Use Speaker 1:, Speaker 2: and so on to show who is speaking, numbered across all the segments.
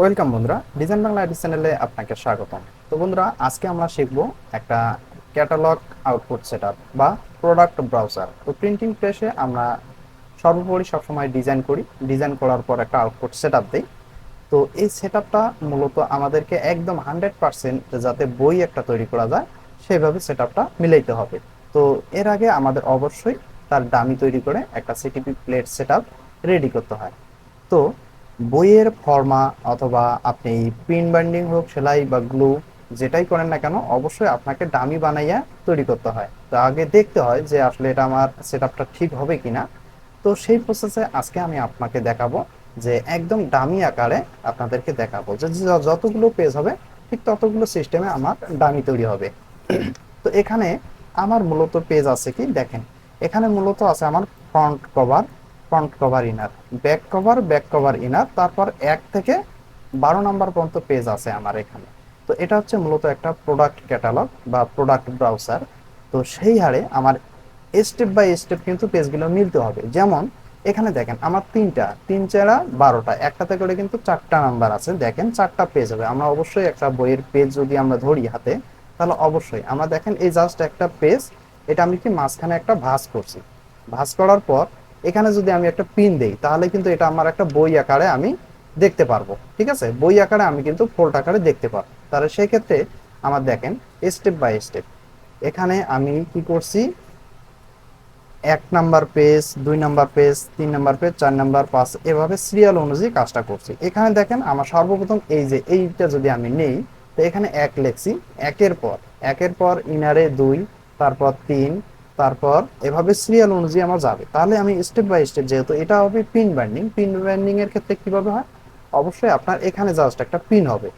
Speaker 1: Welcome বন্ধুরা। Design Bangla ID চ্যানেলে আপনাকে স্বাগতম। তো বন্ধুরা, আজকে আমরা শিখব একটা ক্যাটালগ আউটপুট সেটআপ বা প্রোডাক্ট ব্রাউজার তো প্রিন্টিং প্রেসে আমরা সর্বোপরি সবসময় ডিজাইন করি। ডিজাইন করার পর একটা আউটপুট সেটআপ দিই। তো এই সেটআপটা মূলত আমাদেরকে একদম হান্ড্রেড পার্সেন্ট যাতে বই একটা তৈরি করা যায়, সেভাবে সেটআপটা মিলাইতে হবে। তো এর আগে আমাদের অবশ্যই তার দামি তৈরি করে একটা সিটিপি প্লেট সেটআপ রেডি করতে হয়। তো বইয়ের ফর্মা অথবা আপনি প্রিন্ট বাইন্ডিং হোক, সেলাই বা গ্লু, যেটাই করেন না কেন, অবশ্যই আপনাকে দামি বানাইয়া তৈরি করতে হয়। তো আগে দেখতে হয় যে আসলে এটা আমার সেটআপটা ঠিক হবে কিনা। তো সেই প্রসেসে আজকে আমি আপনাকে দেখাবো যে একদম ডামি আকারে আপনাদেরকে দেখাবো যে যতগুলো পেজ হবে, ঠিক ততগুলো সিস্টেমে আমার দামি তৈরি হবে। তো এখানে আমার মূলত পেজ আছে কি? দেখেন, এখানে মূলত আছে আমার front cover front cover inner back cover back cover inner তারপর এক থেকে বারো নাম্বার পর্যন্ত পেজ আছে আমার এখানে। তো এটা হচ্ছে মূলত একটা প্রোডাক্ট ক্যাটালগ বা প্রোডাক্ট ব্রাউজার তো সেই হারে আমার স্টেপ বাই স্টেপ কিন্তু পেজগুলো মিলতে হবে। যেমন, এখানে দেখেন আমার তিনটা, তিন চারা বারোটা, একটাতে করে কিন্তু চারটা নাম্বার আছে। দেখেন চারটা পেজ হবে। আমরা অবশ্যই একটা বইয়ের পেজ যদি আমরা ধরি হাতে, তাহলে অবশ্যই আমরা দেখেন এই জাস্ট একটা পেজ এটা আমি কি মাঝখানে একটা ভাঁজ করছি। ভাঁজ করার পর এখানে যদি আমি একটা পিন দেই, তাহলে কিন্তু এটা আমার একটা বই আকারে আমি দেখতে পারব। ঠিক আছে? বই আকারে আমি কিন্তু ফোল্ড আকারে দেখতে পারব। তাহলে সেই ক্ষেত্রে আমার দেখেন স্টেপ বাই স্টেপ এখানে আমি কি করছি? এক নাম্বার পেজ দুই নাম্বার পেজ তিন নাম্বার পেজ চার নাম্বার পাঁচ এভাবে সিরিয়াল অনুযায়ী কাজটা করছি। এখানে দেখেন, আমার সর্বপ্রথম এই যে এইটা যদি আমি নেই, তো এখানে এক লেখছি। একের পর একের পর ইনারে দুই, তারপর তিন তারপর এভাবে সিরিয়াল অনুযায়ী আমার যাবে। তাহলে আমি স্টেপ বাই স্টেপ যেহেতু এটা হবে পিন বাইন্ডিং পিন বাইন্ডিং এর ক্ষেত্রে কীভাবে হয়? অবশ্যই আপনার এখানে জাস্ট একটা পিন হবে।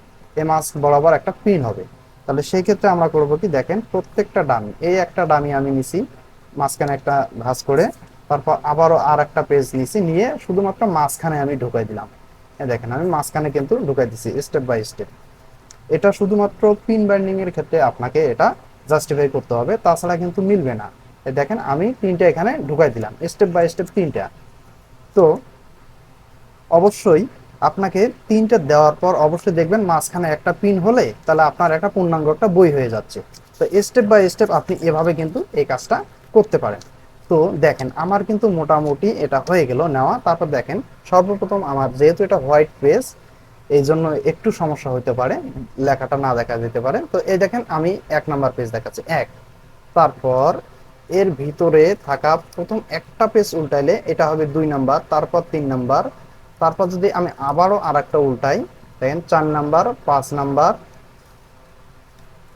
Speaker 1: এ মাস বরাবর একটা পিন হবে। তাহলে সেই ক্ষেত্রে আমরা করব কি? দেখেন, প্রত্যেকটা ডামি এই একটা ডামি আমি নিছি, মাঝখানে একটা ভাঁজ করে, তারপর আবারও আর একটা পেজ নিছি, নিয়ে শুধুমাত্র মাঝখানে আমি ঢুকাই দিলাম। দেখেন, আমি মাঝখানে কিন্তু ঢুকাই দিছি স্টেপ বাই স্টেপ এটা শুধুমাত্র পিন বাইন্ডিং এর ক্ষেত্রে আপনাকে এটা জাস্টিফাই করতে হবে, তাছাড়া কিন্তু মিলবে না। দেখেন, আমি তিনটা এখানে ঢুকাই দিলাম স্টেপ বাই স্টেপ তিনটা। তো অবশ্যই আপনাকে তিনটা দেওয়ার পর অবশ্যই দেখবেন মাঝখানে একটা পিন হলে তাহলে আপনার একটা পূর্ণাঙ্গ একটা বই হয়ে যাচ্ছে। তো স্টেপ বাই স্টেপ আপনি এভাবে কিন্তু এই কাজটা করতে পারেন। তো দেখেন, আমার কিন্তু মোটামুটি এটা হয়ে গেল নেওয়া। তারপর দেখেন, সর্বপ্রথম আমার যেহেতু এটা হোয়াইট পেজ এই জন্য একটু সমস্যা হতে পারে, লেখাটা না দেখা যেতে পারে। তো এই দেখেন, আমি এক নাম্বার পেজ দেখাচ্ছি। এক, তারপর এর ভিতরে থাকা প্রথম একটা পেজ উল্টাইলে এটা হবে দুই নাম্বার, তারপর তিন নাম্বার, তারপর যদি আমি আবারও আর একটা উল্টাই, দেখেন চার নাম্বার, পাঁচ নাম্বার,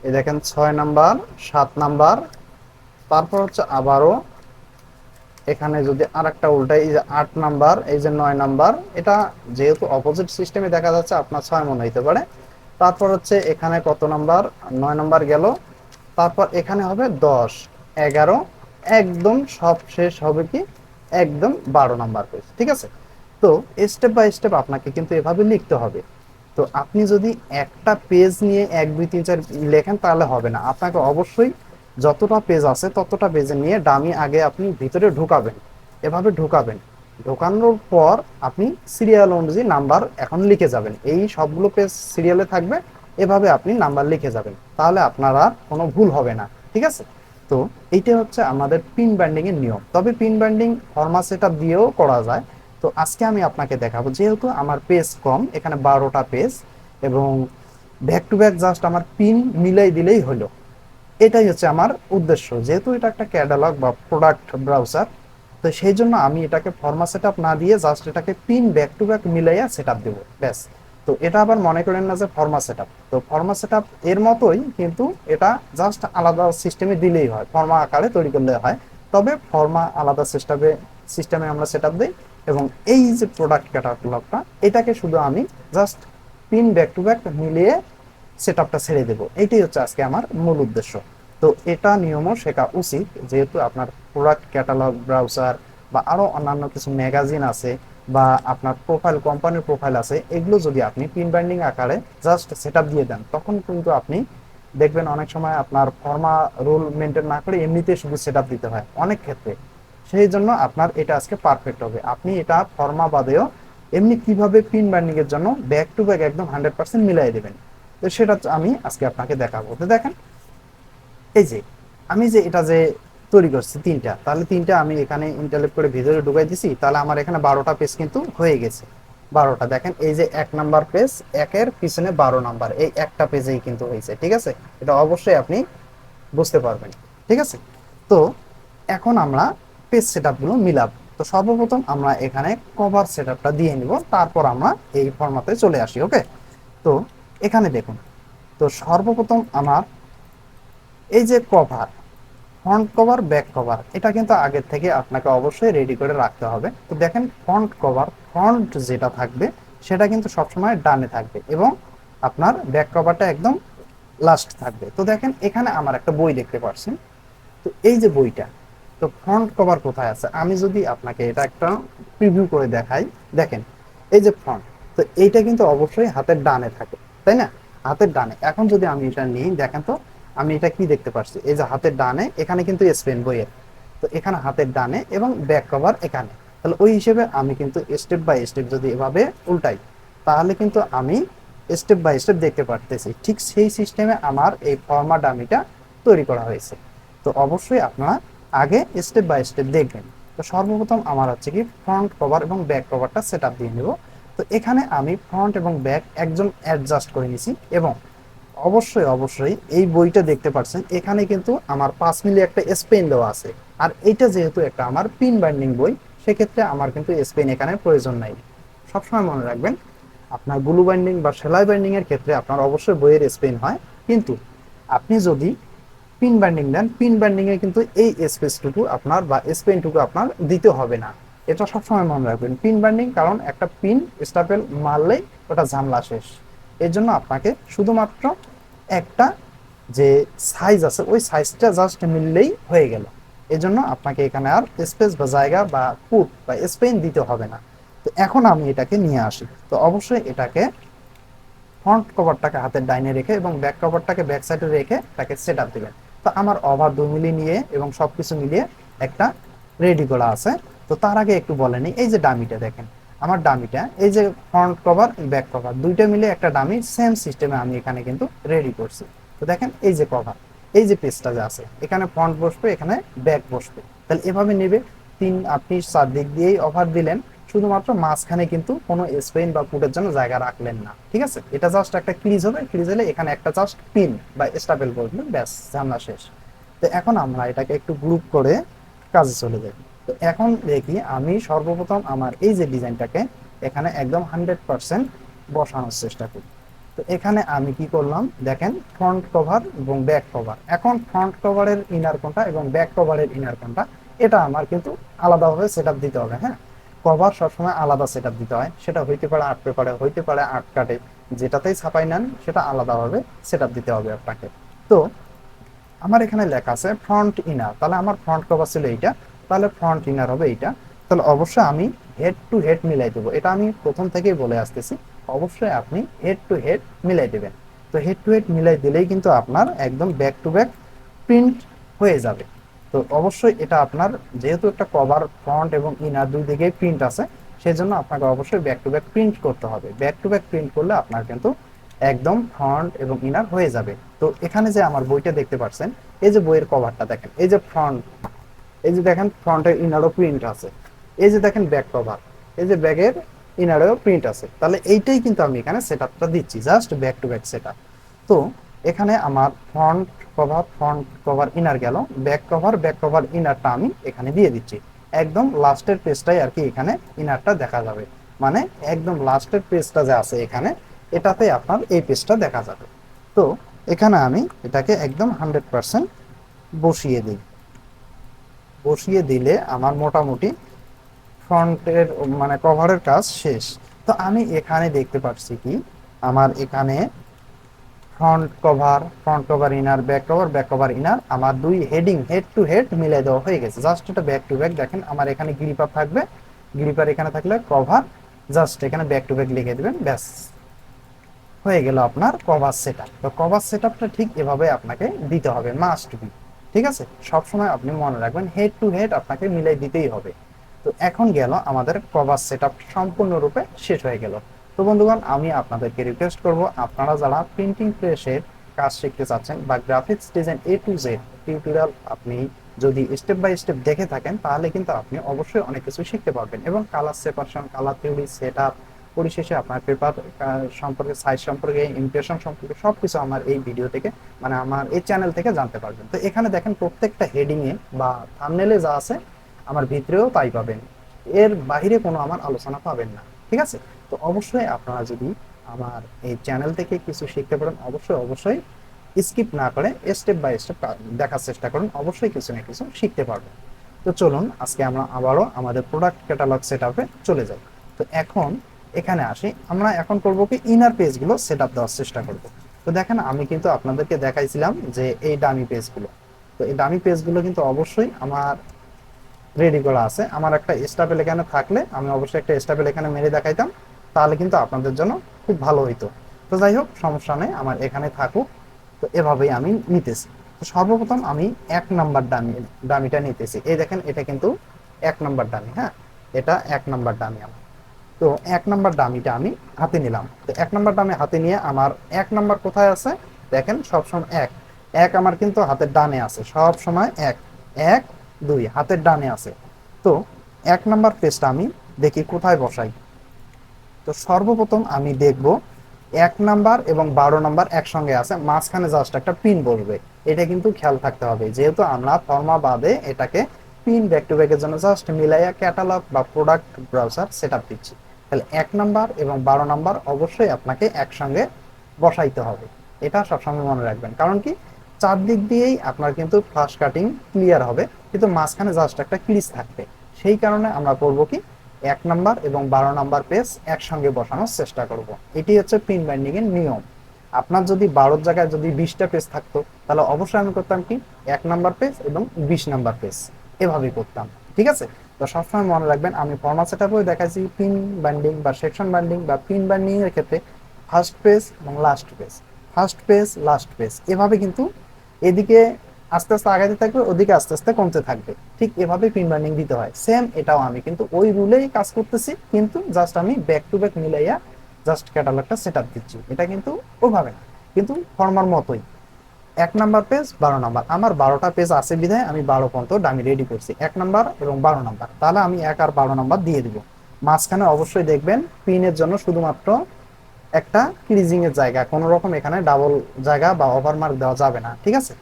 Speaker 1: এই দেখেন ছয় নাম্বার, সাত নাম্বার, তারপর হচ্ছে আবারও এখানে যদি আর একটা উল্টাই, এই যে আট নাম্বার, এই যে নয় নাম্বার, এটা যেহেতু অপোজিট সিস্টেমে দেখা যাচ্ছে, আপনার ছয় মনে হইতে পারে। তারপর হচ্ছে এখানে কত নাম্বার? নয় নাম্বার গেল। তারপর এখানে হবে দশ। এগারো, একদম সব শেষ হবে কি? একদম বারো নাম্বার পেজ, ঠিক আছে? তো স্টেপ বাই স্টেপ আপনাকে কিন্তু এভাবে লিখতে হবে। তো আপনি যদি একটা পেজ নিয়ে এক, দুই, তিন, চার লেখেন তাহলে হবে না। আপনাকে অবশ্যই যতটা পেজ আছে ততটা পেজে নিয়ে ডামি আগে আপনি ভিতরে ঢুকাবেন। এভাবে ঢুকাবেন। ঢোকানোর পর আপনি সিরিয়াল অনুযায়ী নাম্বার এখন লিখে যাবেন। এই সবগুলো পেজ সিরিয়ালে থাকবে। এভাবে আপনি নাম্বার লিখে যাবেন। তাহলে আপনার আর কোনো ভুল হবে না, ঠিক আছে? তো এইটা হচ্ছে আমাদের পিন ব্যান্ডিং এর নিয়ম। তবে পিন ব্যান্ডিং ফরমা সেটা দিয়েও করা যায়। তো আজকে আমি আপনাকে দেখাবো, যেহেতু আমার পেজ কম, এখানে বারোটা পেজ এবং ব্যাক টু ব্যাক জাস্ট আমার পিন মিলাই দিলেই হলো। এটাই হচ্ছে আমার উদ্দেশ্য। যেহেতু এটা একটা ক্যাটালগ বা প্রোডাক্ট ব্রাউজার তো সেই জন্য আমি এটাকে ফর্মা সেট না দিয়ে জাস্ট এটাকে পিন ব্যাক টু ব্যাক মিলাইয়া সেট আপ দেবো। ব্যাস। তো এটা আবার মনে করেন না যে ফর্মা সেট তো ফর্মা সেট এর মতোই কিন্তু এটা জাস্ট আলাদা সিস্টেমে দিলেই হয় ফর্মা আকারে তৈরি করলে হয়। তবে ফর্মা আলাদা সিস্টেমে সিস্টেমে আমরা সেট দিই এবং এই যে প্রোডাক্ট ক্যাটালগটা এটাকে শুধু আমি just pin back to back মিলিয়ে সেট আপটা ছেড়ে দেবো। এটাই হচ্ছে আজকে আমার মূল উদ্দেশ্য। তো এটা নিয়মও শেখা উচিত, যেহেতু আপনার প্রোডাক্ট ক্যাটালগ ব্রাউজার বা আরও অন্যান্য কিছু ম্যাগাজিন আছে বা আপনার প্রোফাইল কোম্পানির প্রোফাইল আছে, এগুলো যদি আপনি পিন বাইন্ডিং আকারে জাস্ট সেট দিয়ে দেন, তখন কিন্তু আপনি দেখবেন অনেক সময় আপনার ফর্মা রুল মেনটেন না করে এমনিতে শুধু সেট দিতে হয়, অনেক ক্ষেত্রে। সেই জন্য আপনার এটা আজকে পারফেক্ট হবে। আপনি এটা ফর্মা বাদেও এমনি কীভাবে পিন বাইন্ডিং এর জন্য ব্যাক টু ব্যাক একদম হান্ড্রেড পার্সেন্ট মিলাই দেবেন। তো সেটা আমি আজকে আপনাকে দেখাবো। তো দেখেন, এই যে, আমি যে এটা যে তৈরি করছি, তিনটা। তাহলে তিনটা আমি এখানে ইন্টারলেপ করে ভিতরে ঢুকাই দিছি, তাহলে আমার এখানে বারোটা পেজ কিন্তু হয়ে গেছে। বারোটা, দেখেন, এই যে এক নাম্বার পেজ একের পিছনে বারো নাম্বার এই একটা পেজেই কিন্তু হয়েছে, ঠিক আছে? এটা অবশ্যই আপনি বুঝতে পারবেন, ঠিক আছে? তো, এখন আমরা পেজ সেট আপগুলো মিলাব। তো সর্বপ্রথম আমরা এখানে কভার সেট আপটা দিয়ে নিব, তারপর আমরা এই ফর্মাতে চলে আসি ওকে তো, এখানে দেখুন, তো সর্বপ্রথম আমার এই যে cover front cover back cover এটা কিন্তু আগের থেকে আপনাকে অবশ্যই রেডি করে রাখতে হবে। তো দেখেন ফ্রন্ট কভার ফ্রন্ট যেটা থাকবে, সেটা কিন্তু সবসময় ডানে থাকবে এবং আপনার ব্যাক কভারটা একদম লাস্ট থাকবে। তো দেখেন, এখানে আমার একটা বই দেখতে পাচ্ছেন তো এই যে বইটা, তো ফ্রন্ট কভার কোথায় আছে? আমি যদি আপনাকে এটা একটা প্রিভিউ করে দেখাই। দেখেন, এই যে ফ্রন্ট তো এইটা কিন্তু অবশ্যই হাতের ডানে থাকে, তাই না? হাতের ডানে। এখন যদি আমি এটা নিই, দেখেন তো আমি এটা কি দেখতে পাচ্ছি এই যে হাতের ডানে, এখানে কিন্তু স্পেন বইয়ের। তো এখানে হাতের ডানে এবং ব্যাক কভার এখানে। তাহলে ওই হিসেবে আমি কিন্তু স্টেপ বাই স্টেপ যদি এভাবে উল্টাই, তাহলে কিন্তু আমি স্টেপ বাই স্টেপ দেখতে পারতেছি। ঠিক সেই সিস্টেমে আমার এই ফর্মা ডামিটা তৈরি করা হয়েছে। তো অবশ্যই আপনারা আগে স্টেপ বাই স্টেপ দেখবেন। তো সর্বপ্রথম আমার হচ্ছে কি ফ্রন্ট কভার এবং ব্যাক কভারটা সেট দিয়ে নেব। তো এখানে আমি ফ্রন্ট এবং ব্যাক একজন অ্যাডজাস্ট করে নিছি এবং অবশ্যই অবশ্যই এই বইটা দেখতে পাচ্ছেন এখানে কিন্তু আমার পাঁচ মিলি একটা স্পেন দেওয়া আছে। আর এইটা যেহেতু একটা আমার পিন বাইন্ডিং বই, সেক্ষেত্রে আমার কিন্তু স্পেন এখানে প্রয়োজন নাই। সবসময় মনে রাখবেন, আপনার গ্লু বাইন্ডিং বা সেলাই বাইন্ডিং এর ক্ষেত্রে আপনার অবশ্যই বইয়ের স্পেন হয়। কিন্তু আপনি যদি পিন বাইন্ডিং দেন পিন বাইন্ডিং এ কিন্তু এই স্পেসটুকু আপনার বা স্পেনটুকু আপনার দিতে হবে না। এটা সবসময় মনে রাখবেন পিন বাইন্ডিং কারণ একটা পিন স্টাপেল মারলেই ওটা ঝামলা শেষ। এর জন্য আপনাকে শুধুমাত্র একটা যে সাইজ আছে, ওই সাইজটা জাস্ট মিললেই হয়ে গেল। এজন্য আপনাকে এখানে আর স্পেস বা জায়গা বা ফুট বা স্পেন দিতে হবে না। তো এখন আমি এটাকে নিয়ে আসি। তো অবশ্যই এটাকে ফ্রন্ট কভারটাকে হাতের ডাইনে রেখে এবং ব্যাক কভারটাকে ব্যাক সাইডে রেখে তাকে সেট আপ দেবেন। তো আমার ওভার দু মিলি নিয়ে এবং সব কিছু মিলিয়ে একটা রেডি করা আছে। তো তার আগে একটু বলেনি এই যে ডামিটা দেখেন। আমার ডামিটা এই যে ফ্রন্ট কভার ব্যাক কভার দুইটা মিলে একটা ডামি সেম সিস্টেমে আমি এখানে কিন্তু রেডি করছি। তো দেখেন, এই যে কভার এই যে পেজটা যে আছে, এখানে ফ্রন্ট বসবে, এখানে ব্যাক বসবে। তাহলে এভাবে নেবে, তিন, আপনি চারদিক দিয়েই অফার দিলেন, শুধুমাত্র মাঝখানে কিন্তু কোনো স্পেন বা পুটের জন্য জায়গা রাখলেন না, ঠিক আছে? এটা জাস্ট একটা ক্রিজ হবে ক্রিজ হলে এখানে একটা জাস্ট পিন বা স্টাবেল বলবেন ব্যাস, ঝামলা শেষ। তো এখন আমরা এটাকে একটু গ্রুপ করে কাজে চলে যাই। তো এখন দেখি আমি সর্বপ্রথম আমার এই যে ডিজাইনটাকে এখানে একদম হান্ড্রেড পার্সেন্ট বসানোর চেষ্টা করি। তো এখানে আমি কি করলাম, দেখেন ফ্রন্ট কভার এবং ব্যাক কভার এখন ফ্রন্ট কভারের ইনার কোনটা এবং ব্যাক কভারের ইনার কোনটা এটা আমার কিন্তু আলাদাভাবে সেট দিতে হবে হ্যাঁ? কভার সবসময় আলাদা সেট দিতে হয়। সেটা হইতে পারে আট পেপারে, হইতে পারে আট কাটে যেটাতেই ছাপাই নেন, সেটা আলাদাভাবে সেট দিতে হবে আপনাকে। তো আমার এখানে লেখা আছে ফ্রন্ট ইনার তাহলে আমার ফ্রন্ট কভার ছিল এইটা। তাহলে ফ্রন্ট ইনার হবে এইটা। তাহলে অবশ্যই আমি হেড টু হেড মিলাই দেবো। এটা আমি প্রথম থেকেই বলে আসতেছি। অবশ্যই আপনি হেড টু হেড মিলাই দেবেন। তো হেড টু হেড মিলাই দিলেই কিন্তু আপনার একদম ব্যাক টু ব্যাক প্রিন্ট হয়ে যাবে। তো অবশ্যই এটা আপনার যেহেতু একটা কভার ফ্রন্ট এবং ইনার দুই দিকেই প্রিন্ট আছে সেই জন্য আপনাকে অবশ্যই ব্যাক টু ব্যাক প্রিন্ট করতে হবে। ব্যাক টু ব্যাক প্রিন্ট করলে আপনার কিন্তু একদম ফ্রন্ট এবং ইনার হয়ে যাবে। তো এখানে যে আমার বইটা দেখতে পাচ্ছেন, এই যে বইয়ের কভারটা দেখেন, এই যে ফ্রন্ট এই যে দেখেন ফ্রন্টের ইনারও প্রিন্ট আছে। এই যে দেখেন ব্যাক কভার এই যে ব্যাগের ইনারেও প্রিন্ট আছে। তাহলে এইটাই কিন্তু আমি এখানে সেট দিচ্ছি just back to back set তো এখানে আমার front cover front cover inner গেল ব্যাক কভার ব্যাক কভার ইনারটা আমি এখানে দিয়ে দিচ্ছি। একদম লাস্টের পেজটাই আর কি এখানে ইনারটা দেখা যাবে। মানে একদম লাস্টের পেজটা যে আছে এখানে, এটাতে আপনার এই পেজটা দেখা যাবে। তো এখানে আমি এটাকে একদম হান্ড্রেড পার্সেন্ট বসিয়ে দিই। বসিয়ে দিলে আমার মোটামুটি ফ্রন্টের মানে কভারের কাজ শেষ। তো আমি এখানে দেখতে পাচ্ছি কি, আমার এখানে front cover front cover inner, back cover back cover inner, আমার দুই হেডিং হেড টু হেড মিলে দেওয়া হয়ে গেছে। জাস্ট এটা ব্যাক টু ব্যাক, দেখেন আমার এখানে গ্রিপার থাকবে, গ্রিপার এখানে থাকলে কভার, জাস্ট এখানে ব্যাক টু ব্যাক লিখে দেবেন, ব্যাস। হয়ে গেল আপনার কভার সেটআপ। তো কভার সেটআপটা ঠিক এভাবে আপনাকে দিতে হবে, মাস্ট বি। ঠিক আছে? সব সময় আপনি মনে রাখবেন হেড টু হেড আপনাকে মিলাই দিতেই হবে। তো এখন গেল আমাদের কভার সেট আপ সম্পূর্ণরূপে শেষ হয়ে গেল। তো বন্ধুগণ, আমি আপনাদেরকে রিকোয়েস্ট করব, আপনারা যারা প্রিন্টিং প্রেসের কাজ শিখতে চাচ্ছেন বা graphics design A to Z tutorial আপনি যদি স্টেপ বাই স্টেপ দেখে থাকেন, তাহলে কিন্তু আপনি অবশ্যই অনেক কিছু শিখতে পারবেন এবং colour separation colour theory set up পরিশেষে আপনার পেপার সম্পর্কে সাইজ সম্পর্কে ইমপ্রেশন সম্পর্কে সবকিছু আমার এই ভিডিও থেকে মানে আমার এই চ্যানেল থেকে জানতে পারবেন। তো এখানে দেখেন প্রত্যেকটা হেডিং এ বা থামনেলে যা আছে, আমার ভিতরেও তাই পাবেন। এর বাইরে কোনো আমার আলোচনা পাবেন না, ঠিক আছে? তো অবশ্যই আপনারা যদি আমার এই চ্যানেল থেকে কিছু শিখতে পারেন, অবশ্যই অবশ্যই স্কিপ না করে স্টেপ বাই স্টেপ দেখার চেষ্টা করুন, অবশ্যই কিছু না কিছু শিখতে পারবেন। তো চলুন, আজকে আমরা আবারও আমাদের প্রোডাক্ট ক্যাটালগ সেট আপে চলে যাই। তো এখন এখানে আসি, আমরা এখন করব কি ইনার পেজগুলো সেট আপ দেওয়ার চেষ্টা করব। তো দেখেন, আমি কিন্তু আপনাদেরকে দেখাইছিলাম যে এই ডামি পেজগুলো তো এই ডামি পেজগুলো কিন্তু অবশ্যই আমার রেডি করা আছে। আমার একটা স্টাপেল এখানে থাকলে আমি অবশ্যই একটা স্টাপেল এখানে মেরে দেখাইতাম, তাহলে কিন্তু আপনাদের জন্য খুব ভালো হইতো। তো যাই হোক, সমস্যা নেই, আমার এখানে থাকুক। তো এভাবেই আমি নিতেছি। তো সর্বপ্রথম আমি এক নাম্বার ডামি ডামিটা নিতেছি। এই দেখেন, এটা কিন্তু এক নাম্বার ডামি হ্যাঁ? এটা এক নাম্বার ডামি আমার। তো এক নাম্বার ডামিটা আমি হাতে নিলাম। তো এক নাম্বার ডামি হাতে নিয়ে আমার এক নাম্বার কোথায় আছে? দেখেন সবসময় এক। এক আমার কিন্তু হাতের ডানে আছে, সব সময় এক। এক, দুই, হাতের ডানে আছে। তো এক নাম্বার পেজটা আমি দেখি কোথায় বসাই। তো সর্বপ্রথম আমি দেখব এক নাম্বার এবং বারো নাম্বার একসঙ্গে আছে, মাঝখানে জাস্ট একটা পিন বসবে। এটা কিন্তু খেয়াল থাকতে হবে, যেহেতু আমরা ফর্মা বাদে এটাকে পিন ব্যাক টু ব্যাকের জন্য জাস্ট মিলাইয়া ক্যাটালগ বা প্রোডাক্ট ব্রাউজার সেট আপ দিচ্ছি। তাহলে এক নাম্বার এবং বারো নাম্বার অবশ্যই আপনাকে একসঙ্গে বসাইতে হবে। এটা সবসময় মনে রাখবেন। কারণ কি? চারদিক দিয়েই আপনার কিন্তু ফ্লাশ কাটিং ক্লিয়ার হবে। কিন্তু মাঝখানে জাস্ট একটা ক্লিস থাকবে। সেই কারণে আমরা করব কি? এক নাম্বার এবং বারো নাম্বার পেজ একসঙ্গে বসানোর চেষ্টা করব। এটি হচ্ছে পিন বাইন্ডিং এর নিয়ম। আপনার যদি বারোর জায়গায় যদি বিশটা পেজ থাকতো, তাহলে অবশ্যই আমি করতাম কি? এক নাম্বার পেজ এবং বিশ নাম্বার পেজ এভাবেই করতাম। ঠিক আছে? তো সবসময় মনে রাখবেন, আমি ফর্মাল সেট আপেও দেখাচ্ছি পিন বাইন্ডিং বা সেকশন বাইন্ডিং বা পিন বাইন্ডিং এর ক্ষেত্রে ফার্স্ট পেজ এবং last page first page last page এভাবে কিন্তু এদিকে আস্তে আস্তে আগাতে থাকবে, ওদিকে আস্তে আস্তে কমতে থাকবে। ঠিক এভাবে পিন বাইন্ডিং দিতে হয়। সেম এটাও আমি কিন্তু ওই রুলেই কাজ করতেছি, কিন্তু জাস্ট আমি ব্যাক টু ব্যাক মিলাইয়া জাস্ট ক্যাটালগটা সেট আপ দিচ্ছি। এটা কিন্তু ওভাবে না। কিন্তু ফর্মার মতোই। এক নাম্বার পেজ বারো নাম্বার। আমার বারোটা পেজ আছে বিধায় আমি বারো পর্যন্ত ডামি রেডি করছি। এক নাম্বার এবং বারো নাম্বার। তাহলে আমি এক আর বারো নাম্বার দিয়ে দিব। মাঝখানে অবশ্যই দেখবেন পিনের জন্য শুধুমাত্র একটা ক্রিজিং এর জায়গা। কোনো রকম এখানে ডাবল জায়গা বা ওভারমার্ক দেওয়া যাবে না। ঠিক আছে?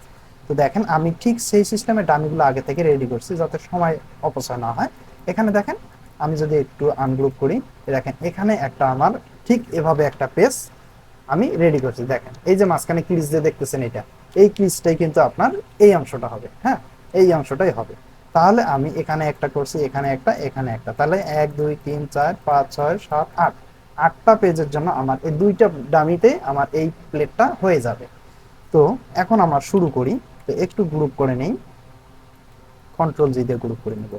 Speaker 1: তো দেখেন, আমি ঠিক সেই সিস্টেমে ডামিগুলো আগে থেকে রেডি করছি যাতে সময় অপচয় না হয়। এখানে দেখেন, আমি যদি একটু আনগ্রুপ করি, দেখেন, এখানে একটা আমার ঠিক এভাবে একটা পেজ আমি রেডি করছি। দেখেন, এই যে মাঝখানে ক্লিজ দিয়ে দেখতেছেন এটা। এই ক্লিজটাই কিন্তু আপনার এই অংশটা হবে হ্যাঁ? এই অংশটাই হবে। তাহলে আমি এখানে একটা করছি, এখানে একটা এখানে একটা। তাহলে এক, দুই, তিন, চার, পাঁচ, ছয়, সাত, আট। আটটা পেজের জন্য আমার এই দুইটা ডামিতে আমার এই প্লেটটা হয়ে যাবে। তো এখন আমরা শুরু করি। তো একটু গ্রুপ করে নেই। কন্ট্রোল জি দিয়ে গ্রুপ করে নেব।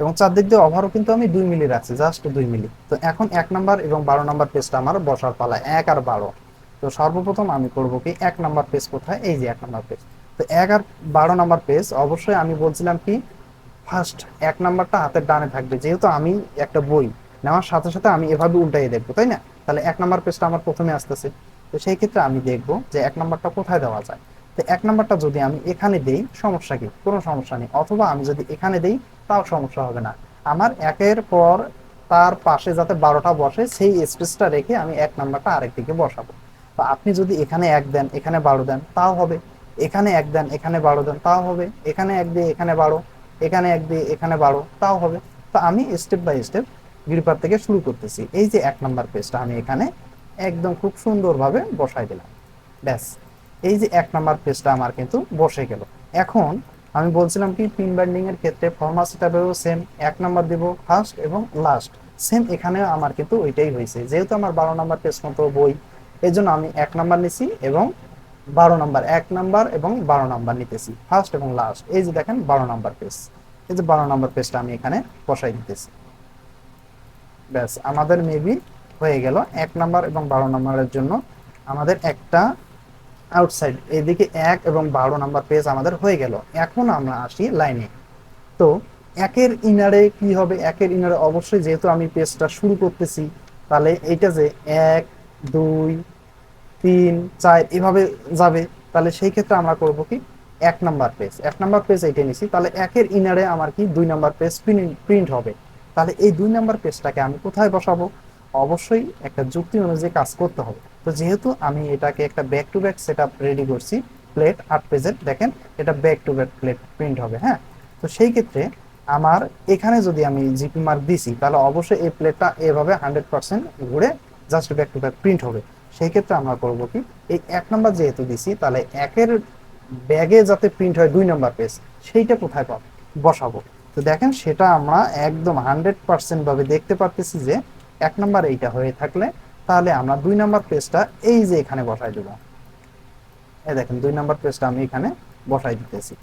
Speaker 1: এবং চারদিক দিয়ে ওভারও কিন্তু আমি দুই মিলি রাখছি জাস্ট দুই মিলি। তো এখন এক নাম্বার এবং বারো নাম্বার পেজটা আমার বসার পালা এক আর বারো। তো সর্বপ্রথম আমি করব কি, এক নাম্বার পেজ কোথায়? এই যে এক নাম্বার পেজ তো এক আর বারো নাম্বার পেজ অবশ্যই আমি বলছিলাম কি ফার্স্ট এক নাম্বারটা হাতের ডানে থাকবে, যেহেতু আমি একটা বই, নেওয়ার সাথে সাথে আমি এভাবে উল্টাই দেখব, তাই না? তাহলে এক নাম্বার পেজটা আমার প্রথমে আসতেছে। তো সেই ক্ষেত্রে আমি দেখব যে এক নাম্বারটা কোথায় দেওয়া যায়। তো এক নাম্বারটা যদি আমি এখানে দেই, সমস্যা কি? কোনো সমস্যা নেই। অথবা আমি যদি এখানে দেই, তাও সমস্যা হবে না। আমার একের পর তার পাশে যাতে বারোটা বসে, সেই স্পেসটা রেখে আমি এক নাম্বারটা আরেক দিকে বসাবো। তো আপনি যদি এখানে এক দেন, এখানে বারো দেন, তাও হবে। এখানে এক দেন, এখানে বারো দেন, তাও হবে। এখানে এক দিয়ে, এখানে বারো। এখানে এক দিয়ে, এখানে বারো, তাও হবে। তো আমি স্টেপ বাই স্টেপ গ্রিপার থেকে শুরু করতেছি। এই যে এক নাম্বার পেজটা আমি এখানে একদম খুব সুন্দরভাবে বসাই দিলাম। ব্যাস। এই যে এক নাম্বার পেজটা আমার কিন্তু বসে গেল। এখন আমি বলছিলাম কি পিন বাইন্ডিং এর ক্ষেত্রে ফর্মাসিটাবেও সেম এক নাম্বার দিব ফার্স্ট এবং লাস্ট সেম এখানে আমার কিন্তু ওইটাই হয়েছে। যেহেতু আমার বারো নাম্বার পেজ মতো বই এই জন্য আমি এক নাম্বার নিছি এবং বারো নাম্বার, এক নাম্বার এবং বারো নাম্বার নিতেছি ফার্স্ট এবং লাস্ট এই যে দেখেন, বারো নাম্বার পেজ এই যে বারো নাম্বার পেজটা আমি এখানে বসাই দিতেছি। ব্যাস, আমাদের মেবি হয়ে গেল এক নাম্বার এবং বারো নাম্বারের জন্য আমাদের একটা আউটসাইড এদিকে এক এবং বারো নাম্বার পেজ আমাদের হয়ে গেল। এখন আমরা আসি লাইনে তো, একের ইনারে কি হবে? একের ইনারে অবশ্যই যেহেতু আমি পেজটা শুরু করতেছি, তাহলে এইটা যে এক দুই, তিন, চার, এভাবে যাবে, তাহলে সেই ক্ষেত্রে আমরা করব কি? এক নাম্বার পেজ এক নাম্বার পেজ এইটা নিছি তাহলে একের ইনারে আমার কি? দুই নাম্বার পেজ প্রিন্ট হবে। তাহলে এই দুই নাম্বার পেজটাকে আমি কোথায় বসাবো? অবশ্যই একটা যুক্তি অনুযায়ী কাজ করতে হবে। তো যেহেতু আমি এটাকে একটা back to back set ready করছি প্লেট আট পেজের দেখেন, এটা back to back plate print হবে হ্যাঁ? তো সেই ক্ষেত্রে আমার এখানে যদি আমি জিপি মার্ক দিছি, তাহলে অবশ্যই এই প্লেটটা এভাবে হান্ড্রেড পার্সেন্ট ঘুরে just back to back print হবে। সেই ক্ষেত্রে আমরা করব কি, এই এক নাম্বার যেহেতু দিছি, তাহলে একের ব্যাগে যাতে প্রিন্ট হয় দুই নাম্বার পেজ সেইটা কোথায় পাবো? বসাবো। তো দেখেন, সেটা আমরা একদম হান্ড্রেড পার্সেন্ট ভাবে দেখতে পারতেছি যে এক নাম্বার এইটা হয়ে থাকলে, তাহলে আমরা দুই নাম্বার পেজটা এই যে এখানে বসাই দেবো। এই দেখেন, দুই নাম্বার পেজটা আমি এখানে বসাই দিতেছি।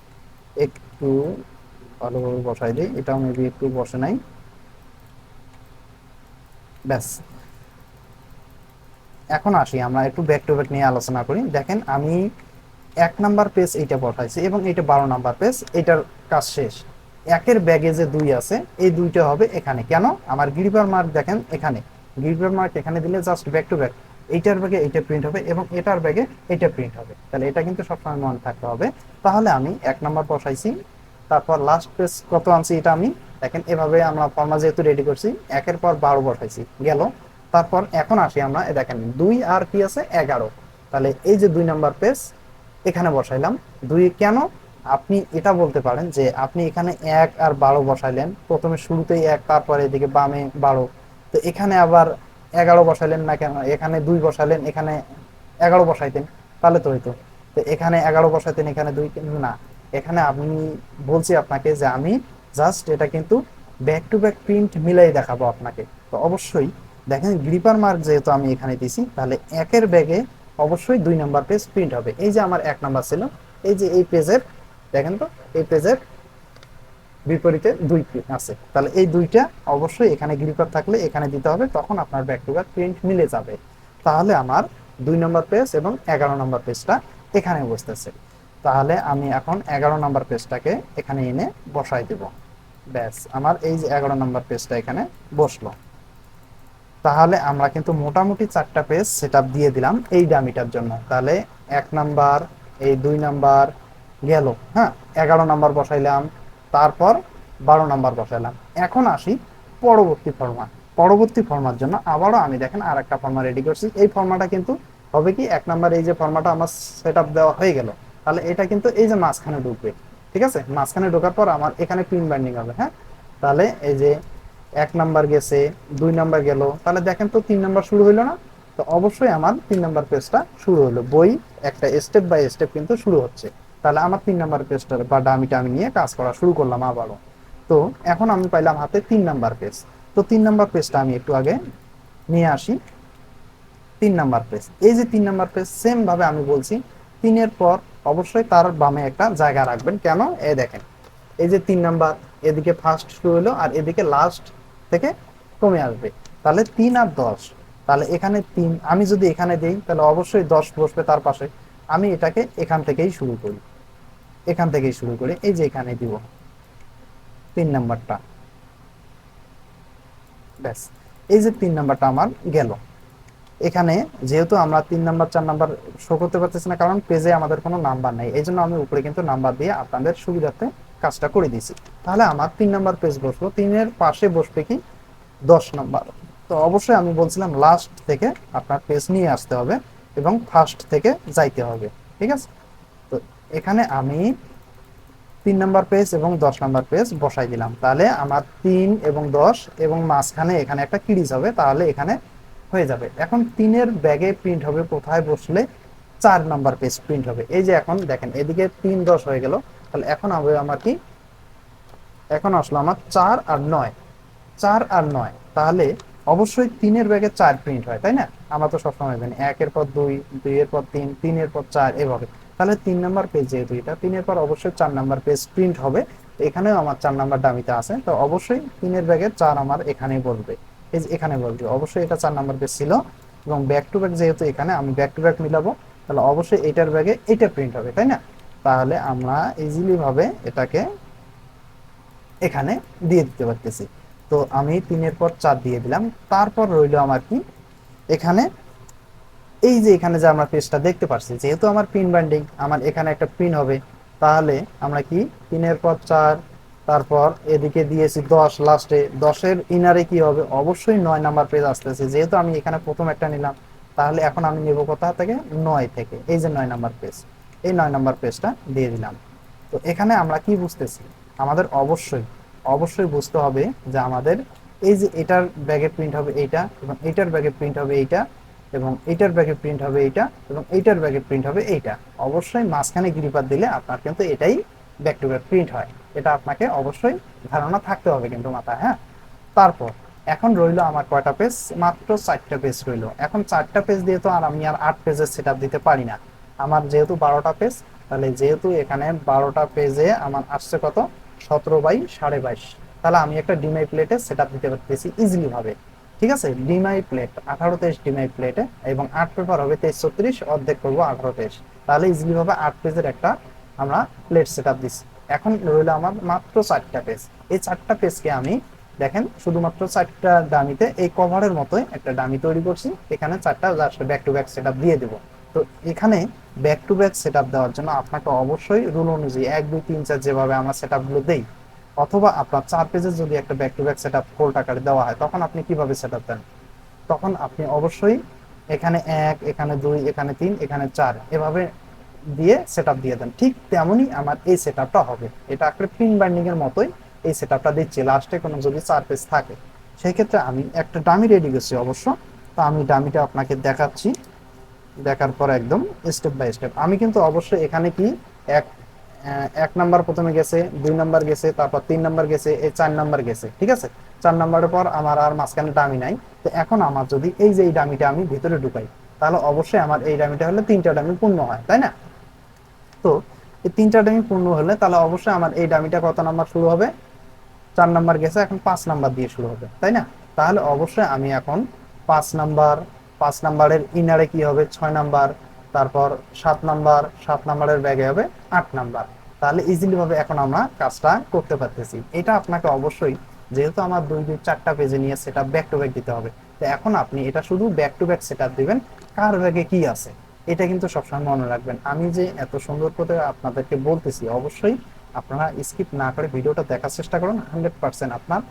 Speaker 1: একটু ভালোভাবে বসাই দিই, এটাও মেবি একটু বসে নাই। ব্যাস। এখন আসি, আমরা একটু ব্যাক টু ব্যাক নিয়ে আলোচনা করি। দেখেন, আমি এক নাম্বার পেজ এইটা বসাইছি এবং এটা বারো নাম্বার পেজ এটার কাজ শেষ। একের ব্যাগে যে দুই আছে, এই দুইটা হবে এখানে। কেন? আমার গিরিবার মার্ক দেখেন এখানে। গিরিবার মার্ক এখানে দিলে জাস্ট ব্যাক টু ব্যাক এইটার ব্যাগে এইটা প্রিন্ট হবে এবং এটার ব্যাগে এটা প্রিন্ট হবে। তাহলে এটা কিন্তু সবসময় মনে থাকতে হবে। তাহলে আমি এক নাম্বার বসাইছি। তারপর লাস্ট পেজ কত আনছি এটা আমি? দেখেন, এভাবে আমরা ফর্মা যেহেতু রেডি করছি, একের পর বারো বসাইছি। গেল। তারপর এখন আসি আমরা দেখেন, দুই আর কি আছে? এগারো। তাহলে এই যে দুই নাম্বার পেজ, এখানে বসাইলাম। দুই কেন? আপনি এটা বলতে পারেন যে আপনি এখানে এক আর বারো বসাইলেন। প্রথমে শুরুতেই এক, তারপরে এদিকে বামে বারো। তো এখানে আবার এগারো বসাইলেন না কেন? এখানে দুই বসাইলেন, এখানে এগারো বসাইতেন। তাহলে তো হইতো। তো এখানে এগারো বসাইতেন, এখানে দুই না। এখানে আপনি বলছি আপনাকে যে আমি জাস্ট এটা কিন্তু ব্যাক টু ব্যাক প্রিন্ট মিলাই দেখাবো আপনাকে। তো অবশ্যই দেখেন গ্রিপার মার্ক যেহেতু আমি এখানে দিছি তাহলে একের ব্যাগে অবশ্যই দুই নাম্বার পেজ প্রিন্ট হবে। এই যে আমার এক নাম্বার ছিল, এই যে এই পেজের দেখেন তো, এই পেজের বিপরীতে দুই প্রিন্ট আছে। তাহলে এই দুইটা অবশ্যই এখানে গ্রিপার থাকলে এখানে দিতে হবে, তখন আপনার ব্যাক টু ব্যাক প্রিন্ট মিলে যাবে। তাহলে আমার দুই নম্বর পেজ এবং এগারো নম্বর পেজটা এখানে বসতেছে। তাহলে আমি এখন এগারো নম্বর পেজটাকে এখানে এনে বসাই দেব। ব্যাস, আমার এই যে এগারো নম্বর পেজটা এখানে বসল। তাহলে আমরা কিন্তু মোটামুটি চারটা পেজ সেট দিয়ে দিলাম এই ডামিটার জন্য। তাহলে এক নাম্বার, এই দুই নাম্বার গেল হ্যাঁ? এগারো নাম্বার বসাইলাম, তারপর বারো নাম্বার বসাইলাম। এখন আসি পরবর্তী ফর্মা পরবর্তী ফর্মার জন্য আবারও আমি দেখেন আর একটা ফর্মা রেডি করছি। এই ফর্মাটা কিন্তু হবে কি, এক নাম্বার এই যে ফর্মাটা আমার সেট দেওয়া হয়ে গেল, তাহলে এটা কিন্তু এই যে মাঝখানে ঢুকবে, ঠিক আছে? মাঝখানে ঢোকার পর আমার এখানে পিন বাইন্ডিং হবে হ্যাঁ? তাহলে এই যে এক নাম্বার গেছে, দুই নাম্বার গেল, তাহলে দেখেন তো তিন নাম্বার শুরু হইল না? তো অবশ্যই আমার তিন নাম্বার পেজটা শুরু হলো বই একটা স্টেপ বাই স্টেপ কিন্তু শুরু হচ্ছে। তাহলে আমার তিন নাম্বার পেজটার বা ডামিটা আমি নিয়ে কাজ করা শুরু করলাম আবারও। তো এখন আমি পাইলাম হাতে তিন নাম্বার পেজ তো তিন নাম্বার পেজটা আমি একটু আগে নিয়ে আসি। তিন নাম্বার পেজ এই যে তিন নাম্বার পেজ সেম ভাবে আমি বলছি, তিনের পর অবশ্যই তার বামে একটা জায়গা রাখবেন। কেন? এ দেখেন। এই যে তিন নাম্বার, এদিকে ফার্স্ট শুরু হলো আর এদিকে লাস্ট থেকে কমে আসবে। তাহলে তিন আর দশ। তাহলে এখানে তিন, আমি যদি এখানে দিই, তাহলে অবশ্যই দশ বসবে তার পাশে। আমি এটাকে এখান থেকেই শুরু করি। এখান থেকেই শুরু করি এই যে এখানে দিব। তিন নাম্বারটা। ব্যাস, এই যে তিন নাম্বারটা আমার গেল। এখানে যেহেতু আমরা তিন নাম্বার, চার নাম্বার শো করতে পারতেছি না, কারণ পেজে আমাদের কোনো নাম্বার নেই। এই জন্য আমি উপরে কিন্তু নাম্বার দিয়ে আপনাদের সুবিধার্থে কাজটা করে দিয়েছি। তাহলে আমার তিন নাম্বার পেজ বসল। তিনের পাশে বসবে কি? দশ নাম্বার। তো অবশ্যই আমি বলছিলাম লাস্ট থেকে আপনার পেজ নিয়ে আসতে হবে এবং ফার্স্ট থেকে যাইতে হবে। ঠিক আছে? তো এখানে আমি তিন নাম্বার পেজ এবং দশ নাম্বার পেজ বসাই দিলাম। তাহলে আমার তিন এবং দশ এবং মাঝখানে এখানে একটা কিরিজ হবে, তাহলে এখানে হয়ে যাবে। এখন তিনের ব্যাগে প্রিন্ট হবে, কোথায় বসলে চার নাম্বার পেজ প্রিন্ট হবে। এই যে এখন দেখেন, এদিকে তিন দশ হয়ে গেল। তাহলে এখন হবে আমার কি? এখন আসলো আমার চার আর নয়। চার আর নয়। তাহলে অবশ্যই তিনের ব্যাগে চার প্রিন্ট হয়, তাই না? আমরা তো সবসময় জানি একের পর দুই, দুইয়ের পর তিন, তিনের পর চার, এভাবে। তাহলে তিন নাম্বার পেজ যেহেতু এটা, তিনের পর অবশ্যই চার নাম্বার পেজ প্রিন্ট হবে। এখানেও আমার চার নাম্বার দামিতে আছে। তো অবশ্যই তিনের ব্যাগে চার আমার এখানে বলবে। এই যে এখানে বলবে। অবশ্যই এটা চার নাম্বার পেজ ছিল। এবং ব্যাক টু ব্যাক যেহেতু এখানে, আমি ব্যাক টু ব্যাক মিলাবো। তাহলে অবশ্যই এটার ব্যাগে এটা প্রিন্ট হবে, তাই না? তাহলে আমরা ইজিলি ভাবে এটাকে এখানে দিয়ে দিতে পারতেছি। তো আমি তিনের পর চার দিয়ে দিলাম। তারপর রইল আমার কি? এখানে এই যে এখানে যে আমরা পেজটা দেখতে পাচ্ছি যেহেতু আমার পিন বাইন্ডিং আমার এখানে একটা পিন হবে, তাহলে আমরা কি পিনের পর চার, তারপর এদিকে দিয়েছি দশ লাস্টে দশের ইনারে কি হবে? অবশ্যই নয় নাম্বার পেজ আসতেছে। যেহেতু আমি এখানে প্রথম একটা নিলাম, তাহলে এখন আমি নেব কোথা থেকে? নয় থেকে। এই যে নয় নাম্বার পেজ এই নয় নাম্বার পেজটা দিয়ে দিলাম। তো এখানে আমরা কি বুঝতেছি? আমাদের অবশ্যই অবশ্যই বুঝতে হবে যে আমাদের এই যে এটার ব্যাগে প্রিন্ট হবে এইটা এবং এইটার ব্যাগে প্রিন্ট হবে এইটা এবং এইটার ব্যাগে প্রিন্ট হবে এইটা এবং এইটার ব্যাগে প্রিন্ট হবে এইটা। অবশ্যই মাঝখানে গিরিপাত দিলে আপনার কিন্তু এটাই ব্যাক টু ব্যাক প্রিন্ট হয়। এটা আপনাকে অবশ্যই ধারণা থাকতে হবে কিন্তু মাথায় হ্যাঁ? তারপর, এখন রইল আমার কয়টা পেজ মাত্র চারটা পেজ রইল। এখন চারটা পেজ দিয়ে তো আর আমি আর আট পেজের সেট দিতে পারি না। আমার যেহেতু বারোটা পেজ তাহলে যেহেতু এখানে বারোটা পেজে আমার আসছে কত? সতেরো বাই সাড়ে বাইশ। তাহলে আমি একটা ডিমাই প্লেটে সেট আপ দিতে পারতেছি ইজিলি ভাবে ঠিক আছে? ডিমাই প্লেট আঠারো তেইশ ডিমাই প্লেটে এবং আট পেপার হবে তেইশ ছত্রিশ, অর্ধেক করব আঠারো তেইশ। তাহলে ইজিলি ভাবে আট পেজের একটা আমরা প্লেট সেট আপ দিচ্ছি এখন রইল আমার মাত্র চারটা পেজ এই চারটা পেজকে আমি, দেখেন, শুধুমাত্র চারটা ডামিতে এই কভারের মতোই একটা ডামি তৈরি করছি। এখানে চারটা ব্যাক টু ব্যাক সেট দিয়ে দেবো। তো এখানে ব্যাক টু ব্যাক সেট দেওয়ার জন্য আপনাকে অবশ্যই রুল অনুযায়ী এক, দুই, তিন, চার যেভাবে আমরা সেটগুলো দেই, অথবা আপনার চার পেজের যদি একটা back to back set up আকারে দেওয়া হয়, তখন আপনি কীভাবে সেট দেন? তখন আপনি অবশ্যই এখানে এক, এখানে দুই, এখানে তিন, এখানে চার এভাবে দিয়ে সেট দিয়ে দেন। ঠিক তেমনই আমার এই সেট হবে। এটা একটা পিন বাইন্ডিং এর মতোই এই সেট দিচ্ছি। লাস্টে কোনো যদি চার পেজ থাকে সেই ক্ষেত্রে আমি একটা ডামি রেডি করছি অবশ্য। তো আমি ডামিটা আপনাকে দেখাচ্ছি। দেখার পর একদম স্টেপ বাই স্টেপ আমি কিন্তু অবশ্যই এখানে কি এক এক নাম্বার প্রথমে গেছে, দুই নাম্বার গেছে, তারপর তিন নাম্বার গেছে এই চার নাম্বার গেছে, ঠিক আছে? চার নাম্বারের পর আমার আর মাঝখানে ডামি নাই। তো এখন আমার যদি এই যে এই ডামিটা আমি ভিতরে ঢুকাই, তাহলে অবশ্যই আমার এই ডামিটা হলে তিনটা ডামি পূর্ণ হয়, তাই না? তো এই তিনটা ডামি পূর্ণ হলে তাহলে অবশ্যই আমার এই ডামিটা কত নাম্বার শুরু হবে? চার নাম্বার গেছে, এখন পাঁচ নাম্বার দিয়ে শুরু হবে, তাই না? তাহলে অবশ্যই আমি এখন পাঁচ নাম্বার পাঁচ নাম্বারের ইনারে কি হবে? ছয় নাম্বার, তারপর সাত নাম্বার, সাত নাম্বারের ব্যাগে হবে আট নাম্বার। তাহলে ইজিলি ভাবে এখন আমরা কাজটা করতে পারতেছি। এটা আপনাকে অবশ্যই, যেহেতু আমার দুই দুই চারটা পেজে নিয়ে সেটা ব্যাক টু ব্যাক দিতে হবে, তো এখন আপনি এটা শুধু ব্যাক টু ব্যাক সেট দিবেন, কার ব্যাগে কি আছে? এটা কিন্তু সবসময় মনে রাখবেন। আমি যে এত সুন্দর করে আপনাদেরকে বলতেছি, অবশ্যই আপনারা স্কিপ না করে ভিডিওটা দেখার চেষ্টা করুন হান্ড্রেড পার্সেন্ট আপনার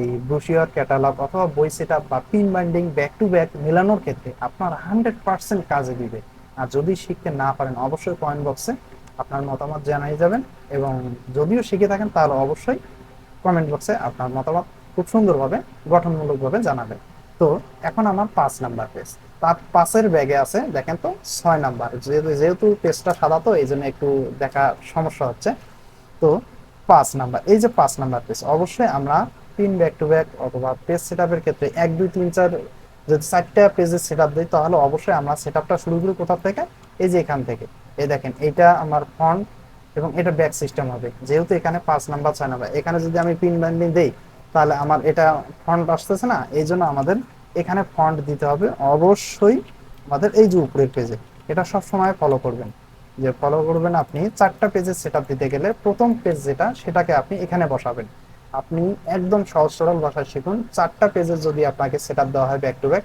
Speaker 1: এই ব্রুশিয়ার ক্যাটালগ অথবা বই সেট বা pin binding back to back মেলানোর ক্ষেত্রে আপনার হান্ড্রেড পার্সেন্ট কাজে দিবে। আর যদি শিখতে না পারেন, অবশ্যই কমেন্ট বক্সে আপনার মতামত জানাই যাবেন এবং যদিও শিখে থাকেন, তাহলে অবশ্যই কমেন্ট বক্সে আপনার মতামত খুব সুন্দরভাবে, গঠনমূলকভাবে জানাবেন। তো এখন আমার পাঁচ নাম্বার পেজ তার পাশের ব্যাগে আছে, দেখেন তো, ছয় নাম্বার। যেহেতু যেহেতু পেজটা সাদা তো এই জন্য একটু দেখা সমস্যা হচ্ছে। তো পাঁচ নাম্বার এই যে পাঁচ নাম্বার পেজ অবশ্যই আমরা তিন ব্যাক টু ব্যাক অথবা পেজ সেট ক্ষেত্রে এক, দুই, তিন, চার যদি চারটা পেজের সেট আপ দিই, তাহলে অবশ্যই আমরা সেট আপটা শুরু করি কোথা থেকে? এই যে এখান থেকে। এই দেখেন এটা আমার ফ্রন্ট এবং এটা ব্যাক সিস্টেম হবে। যেহেতু এখানে পাঁচ নাম্বার ছয় নাম্বার এখানে যদি আমি পিন বাইন্ডিং দিই, তাহলে আমার এটা ফ্রন্ট আসতেছে না? এই জন্য আমাদের এখানে ফন্ট দিতে হবে। অবশ্যই আমাদের এই যে উপরের পেজে এটা সব সময় ফলো করবেন। যে ফলো করবেন আপনি চারটা পেজের সেট দিতে গেলে প্রথম পেজ যেটা, সেটাকে আপনি এখানে বসাবেন। আপনি একদম সহজ সরল ভাষায় শিখুন। চারটা পেজে যদি আপনাকে সেট আপ দেওয়া হয় ব্যাক টু ব্যাক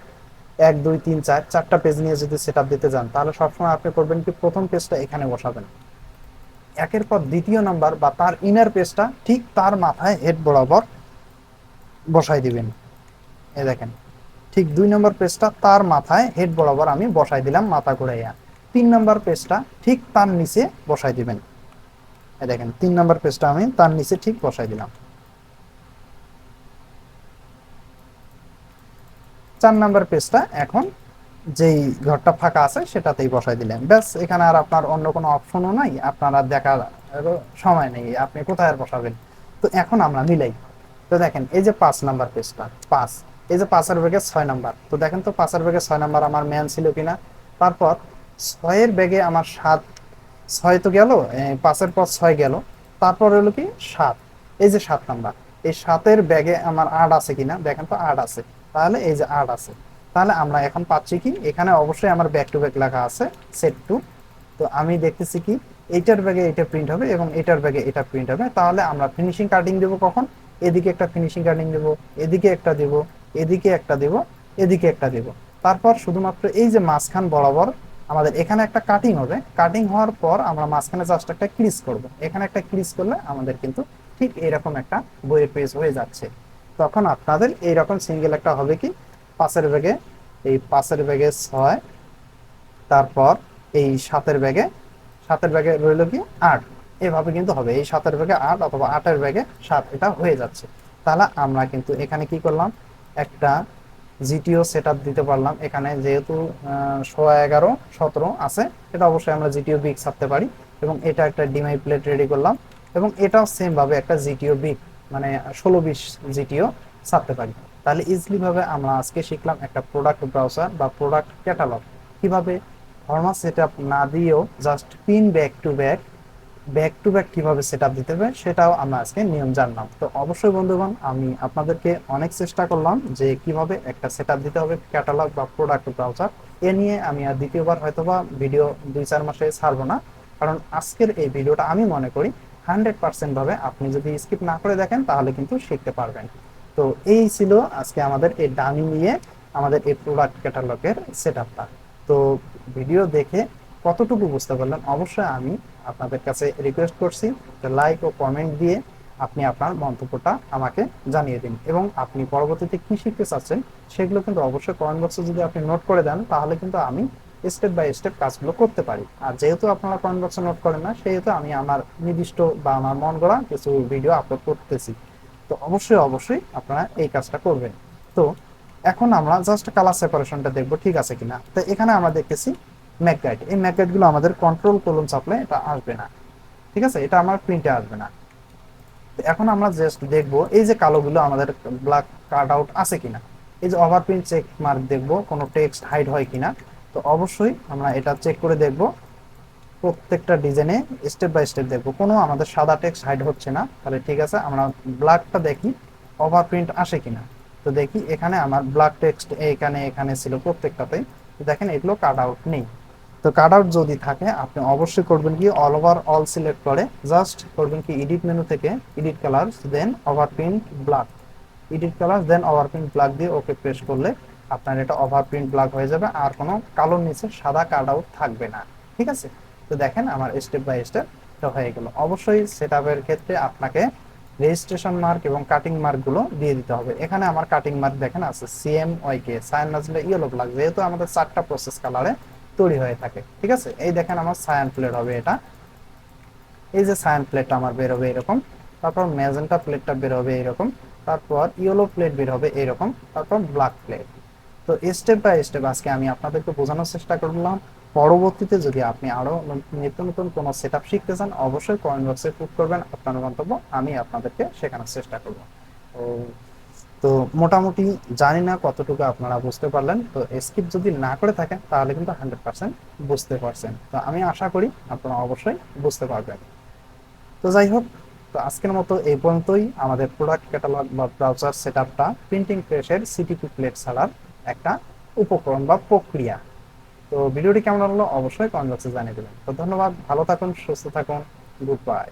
Speaker 1: এক, দুই, তিন, চার, চারটা পেজ নিয়ে যদি সেট দিতে যান, তাহলে সবসময় আপনি করবেন কি প্রথম পেজটা এখানে বসাবেন। একের পর দ্বিতীয় নাম্বার বা তার ইনার পেজটা ঠিক তার মাথায় হেড বরাবর বসাই দিবেন। এ দেখেন, ঠিক দুই নম্বর পেজটা তার মাথায় হেড বরাবর আমি বসাই দিলাম মাথা ঘুরাইয়া। তিন নম্বর পেজটা ঠিক তার নিচে বসাই দিবেন। দেখেন, তিন নম্বর পেজটা আমি তার নিচে ঠিক বসাই দিলাম। চার নাম্বার পেজটা এখন যেই ঘরটা ফাঁকা আছে সেটাতেই বসাই দিলেন। ব্যাস, এখানে আর আপনার অন্য কোনো অপশনও নাই, আপনারা দেখার সময় নেই, আপনি কোথায় আর বসাবেন? তো এখন আমরা মিলাই। তো দেখেন, এই যে পাঁচ নাম্বার পেজটা, পাঁচ, এই যে পাঁচের ব্যাগে ছয় নাম্বার, তো দেখেন তো পাঁচের ব্যাগে ছয় নাম্বার আমার ম্যান ছিল কিনা? তারপর ছয়ের ব্যাগে আমার সাত, ছয় তো গেল পাঁচের পর ছয় গেল, তারপর হলো কি? সাত, এই যে সাত নাম্বার, এই সাতের ব্যাগে আমার আট আছে কিনা? দেখেন তো আট আছে। তাহলে এই যে আট আছে। তাহলে আমরা এখন পাচ্ছি কি? এখানে অবশ্যই আমার ব্যাক টু ব্যাক লেখা আছে সেট টু তো আমি দেখতেছি কি, এইটার ব্যাগে এটা প্রিন্ট হবে এবং এটার ব্যাগে এটা প্রিন্ট হবে। তাহলে আমরা ফিনিশিং কাটিং দেবো কখন? এদিকে একটা ফিনিশিং কাটিং দেবো, এদিকে একটা দেব, এদিকে একটা দেব, এদিকে একটা দেব। তারপর শুধুমাত্র এই যে মাঝখান বরাবর আমাদের এখানে একটা কাটিং হবে। কাটিং হওয়ার পর আমরা মাঝখানে জাস্ট একটা ক্রিজ করব। এখানে একটা ক্রিজ করলে আমাদের কিন্তু ঠিক এরকম একটা বইয়ের পেজ হয়ে যাচ্ছে। তখন আপনাদের এইরকম সিঙ্গেল একটা হবে কি? পাশের ব্যাগে এই পাশের ব্যাগে ছয়, তারপর এই সাতের ব্যাগে সাতের ব্যাগে রইল কি? আট। এভাবে কিন্তু হবে। এই সাতের ব্যাগে আট অথবা আটের ব্যাগে সাত, এটা হয়ে যাচ্ছে। তাহলে আমরা কিন্তু এখানে কি করলাম? একটা জিটিও সেট দিতে পারলাম। এখানে যেহেতু ষোলো, এগারো, সতেরো আছে, এটা অবশ্যই আমরা জিটিও বিগ ছাড়তে পারি এবং এটা একটা ডিমাই প্লেট রেডি করলাম এবং এটাও সেমভাবে একটা জিটিও বিগ মানে ষোলো বিশ জিটিও ছাড়তে পারি। তাহলে ইজিলি ভাবে আমরা আজকে শিখলাম একটা প্রোডাক্ট ব্রাউজার বা প্রোডাক্ট ক্যাটালগ কীভাবে? ফরমাল সেট না দিয়েও just pin back to back back to back কীভাবে সেট দিতে হবে সেটাও আমরা আজকে নিয়ম জানলাম। তো অবশ্যই বন্ধুগণ, আমি আপনাদেরকে অনেক চেষ্টা করলাম যে কীভাবে একটা সেট আপ দিতে হবে ক্যাটালগ বা প্রোডাক্ট ব্রাউজার এ নিয়ে আমি আর দ্বিতীয়বার হয়তোবা ভিডিও দুই চার মাসে ছাড়বো না। কারণ আজকের এই ভিডিওটা আমি মনে করি হান্ড্রেড পার্সেন্ট ভাবে আপনি যদি স্কিপ না করে দেখেন, তাহলে কিন্তু শিখতে পারবেন। তো এই ছিল আজকে আমাদের এই ডামি নিয়ে আমাদের এই প্রোডাক্ট ক্যাটালগের সেট আপটা তো ভিডিও দেখে কতটুকু বুঝতে পারলেন, অবশ্যই আমি আপনাদের কাছে রিকোয়েস্ট করছি লাইক ও কমেন্ট দিয়ে আপনি আপনার মন্তব্যটা আমাকে জানিয়ে দিন। এবং আপনি পরবর্তীতে কি শিখতে চাচ্ছেন, সেগুলো কিন্তু অবশ্যই কমেন্ট বক্সে যদি আপনি নোট করে দেন, তাহলে কিন্তু আমি স্টেপ বাই স্টেপ কাজগুলো করতে পারি। আর যেহেতু আপনারা কমেন্ট বক্সে নোট করেন না, সেহেতু আমি আমার নির্দিষ্ট বা আমার মন গড়া কিছু ভিডিও আপলোড করতেছি। তো অবশ্যই অবশ্যই আপনারা এই কাজটা করবেন। তো এখন আমরা জাস্ট কালার সেপারেশনটা দেখব ঠিক আছে কিনা। তো এখানে আমরা দেখতেছি ম্যাক গাইড এই ম্যাকগুলো আমাদের কন্ট্রোল কলম চাপলে এটা আসবে না। ঠিক আছে? এটা আমার প্রিন্টে আসবে না। এখন আমরা জাস্ট দেখব এই যে কালোগুলো আমাদের ব্ল্যাক কাট আউট আছে কিনা। এই যে ওভার প্রিন্ট চেক মার্ক দেখব, কোনো টেক্সট হাইড হয় কিনা। তো অবশ্যই আমরা এটা চেক করে দেখব। প্রত্যেকটা ডিজাইনে স্টেপ বাই স্টেপ দেখব। কোনো আমাদের সাদা টেক্সট হাইড হচ্ছে না। তাহলে ঠিক আছে, আমরা ব্ল্যাকটা দেখি ওভার প্রিন্ট আসে কিনা। তো দেখি এখানে আমার ব্ল্যাক টেক্সট এখানে এখানে ছিল প্রত্যেকটাতে দেখেন এগুলো কাট আউট নেই। তো কাট আউট যদি থাকে, আপনি অবশ্যই করবেন কি অল ওভার অল সিলেক্ট করে। জাস্ট করবেন কি এডিট মেনু থেকে এডিট কালার দেন overprint black edit colour দেন ওভার প্রিন্ট ব্ল্যাক দিয়ে ওকে প্রেস করলে আপনার এটা ওভার প্রিন্ট ব্ল্যাক হয়ে যাবে, আর কোনো কালোর নিচে সাদা কাট আউট থাকবে না, ঠিক আছে? তো দেখেন আমার স্টেপ বাই স্টেপ হয়ে গেল। অবশ্যই সেট ক্ষেত্রে আপনাকে রেজিস্ট্রেশন মার্ক এবং কাটিং মার্কগুলো দিয়ে দিতে হবে। এখানে আমার কাটিং মার্ক দেখেন আছে সিএম ওয়াই কে সায়ান নাজলে ইয়েলো ব্ল্যাক যেহেতু আমাদের চারটা প্রসেস কালারে তৈরি হয়ে থাকে, ঠিক আছে? এই দেখেন আমার সায়ান প্লেট হবে এটা। এই যে সায়ান প্লেটটা আমার বের হবে এরকম, তারপর ম্যাজেন্টা প্লেটটা বের হবে এরকম, তারপর ইয়েলো প্লেট বের হবে এরকম, তারপর ব্ল্যাক প্লেট তো স্টেপ বাই স্টেপ আজকে আমি আপনাদেরকে বোঝানোর চেষ্টা করলাম। পরবর্তীতে যদি আপনি আরও নিত্য নতুন কোনো সেট শিখতে চান, অবশ্যই কমেন্ট বক্সে পুট করবেন, আপনার মন্তব্য আমি আপনাদেরকে শেখানোর চেষ্টা করব। তো মোটামুটি জানি না কতটুকু আপনারা বুঝতে পারলেন, তো স্কিপ যদি না করে থাকেন, তাহলে কিন্তু হান্ড্রেড পার্সেন্ট বুঝতে পারছেন। তো আমি আশা করি আপনারা অবশ্যই বুঝতে পারবেন। তো যাই হোক, তো আজকের মতো এই পর্যন্তই। আমাদের প্রোডাক্ট ক্যাটালগ বা ব্রাউজার সেট আপটা প্রিন্টিং প্রেসের সিটিপি প্লেট ছাড়ার একটা উপকরণ বা প্রক্রিয়া। তো ভিডিওটি কেমন লাগল? অবশ্যই কমেন্ট বক্সে জানিয়ে দেবেন। তো ধন্যবাদ, ভালো থাকুন, সুস্থ থাকুন গুড বাই